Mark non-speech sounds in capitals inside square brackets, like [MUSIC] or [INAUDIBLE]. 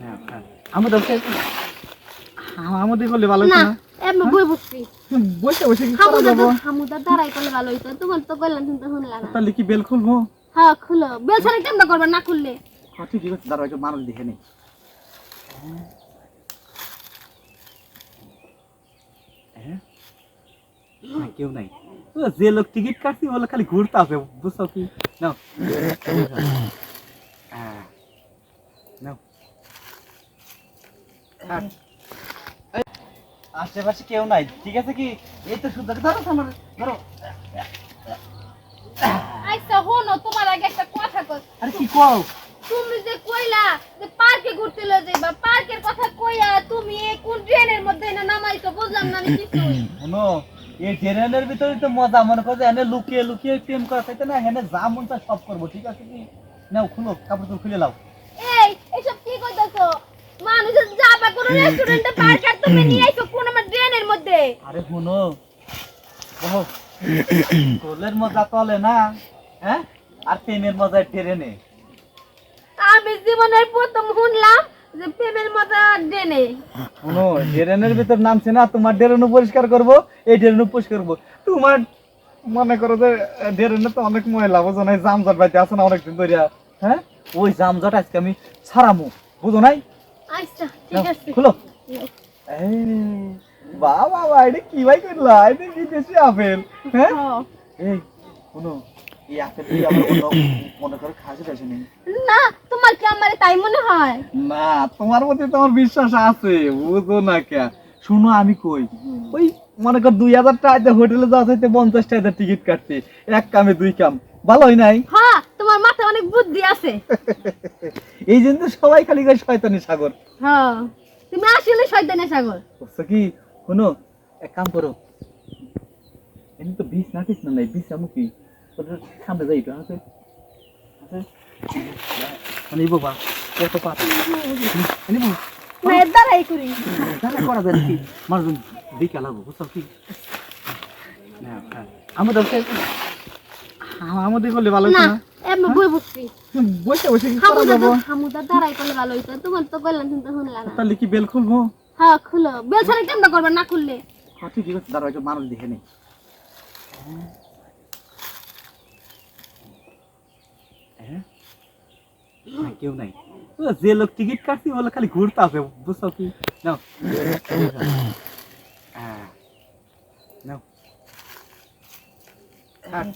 না, না। আমাদের আমাদের করলে ভালো না না। বই বসছি বসে বসে কি করা হামুদা যাব? দাঁড়াই করলে ভালো হইতো। তোমার তো বললাম কিন্তু শুনলা না। তাহলে কি বেল খুলবো? হ্যাঁ খুলো। বেল ছাড়া কেমন করবে? না খুললে। ঠিকই আছে। দাঁড়াও মানুষ দেখে নেই? কেউ নাই। যে লোক টিকিট কাটছি বলে খালি ঘুরতে আসে বুঝছ কি? নাও হ্যাঁ। নাও থাক। এই, আশেপাশে কেউ নাই ঠিক আছে কি? এই তো শুধু ধরো আমার ধরো। আচ্ছা হনো তোমার আগে একটা কথা কই। আরে কি কও? তুমি যে কইলা যে পার্কে ঘুরতে লয়ে যাইবা পার্কের কথা কইয়া তুমি কোন ট্রেনের মধ্যে না নামাইছো বুঝলাম না আমি কিছু [CLEARS THROAT] শোনো এই ভিতরে তো মজা মনে করো যে এনে লুকিয়ে লুকিয়ে প্রেম করা না যা মন সব করব ঠিক আছে কি? নাও খুলো কাপড় খুলে লাও। এই এসব কি কইতাছো? মানুষের যাবা কোন রেস্টুরেন্টে তুমি নিয়ে আইছো কোন আমার ট্রেনের মধ্যে? আরে শুনো ওহো কোলের মজা তলে না হ্যাঁ? আর প্রেমের মজা ট্রেনে আমি জীবনের প্রথম শুনলাম যে প্রেমের মজা ট্রেনে শুনো ড্রেনের ভিতর নামছে না তোমার ড্রেনও পরিষ্কার করব এই ড্রেনও পরিষ্কার করব। তোমার মনে করো যে ড্রেনে তো অনেক ময়লা বুঝো নাই? জামজট বাইতে আছে না অনেকদিন ধরে হ্যাঁ? ওই জামজট আজকে আমি ছাড়ামু বুঝো নাই? আচ্ছা ঠিক আছে। খুলো। বাহ বাবা এটা কি ভাই করলা? এটা বিদেশি আপেল হ্যাঁ? হ্যাঁ। এই শুনো এই আপেল দিয়ে আমার অন্য মনে করো খাসি টাসি নেই। না তোমার কি আমার তাই মনে হয়? না তোমার প্রতি তোমার বিশ্বাস আছে বুঝো না কে শুনো আমি কই ওই মনে কর দুই হাজার টাকা হোটেলে যাওয়া চাইতে পঞ্চাশ টাকা টিকিট কাটতে এক কামে দুই কাম ভালোই নাই? হ্যাঁ তোমার মাথায় অনেক বুদ্ধি আছে। [LAUGHS] এই জন্য সবাই খালি করে শয়তানি সাগর। হ্যাঁ তুমি আসলে শয়তানে সাগর। বুঝছ কি? শুনো এক কাম করো। এমনি তো বিষ না না নাই বিষ আমু কি? সামনে যাই তো আছে? মানে বাবা কত পাতা দ্বারাই করি। করা যায় কি? মানুষজন দিকে লাগবো বুঝছ কি? হ্যাঁ। আমাদের আমাদের করলে ভালো না? এমনি বই বসছি বসে বসে কি করা যাব? হামুদা দাঁড়াই করলে ভালো হইতো। তোমার তো বললাম কিন্তু শুনলা না। তাহলে কি বেল খুলবো? হ্যাঁ খুলো। বেল ছাড়া কেমন করবে? না খুললে। হ্যাঁ ঠিকই আছে দাঁড়াও একটু মানুষ দেখে নেই। হ্যাঁ? কেউ নাই। যে লোক টিকিট কাটছি বলে খালি ঘুরতে আসে বুঝছ কি? নাও। হ্যাঁ।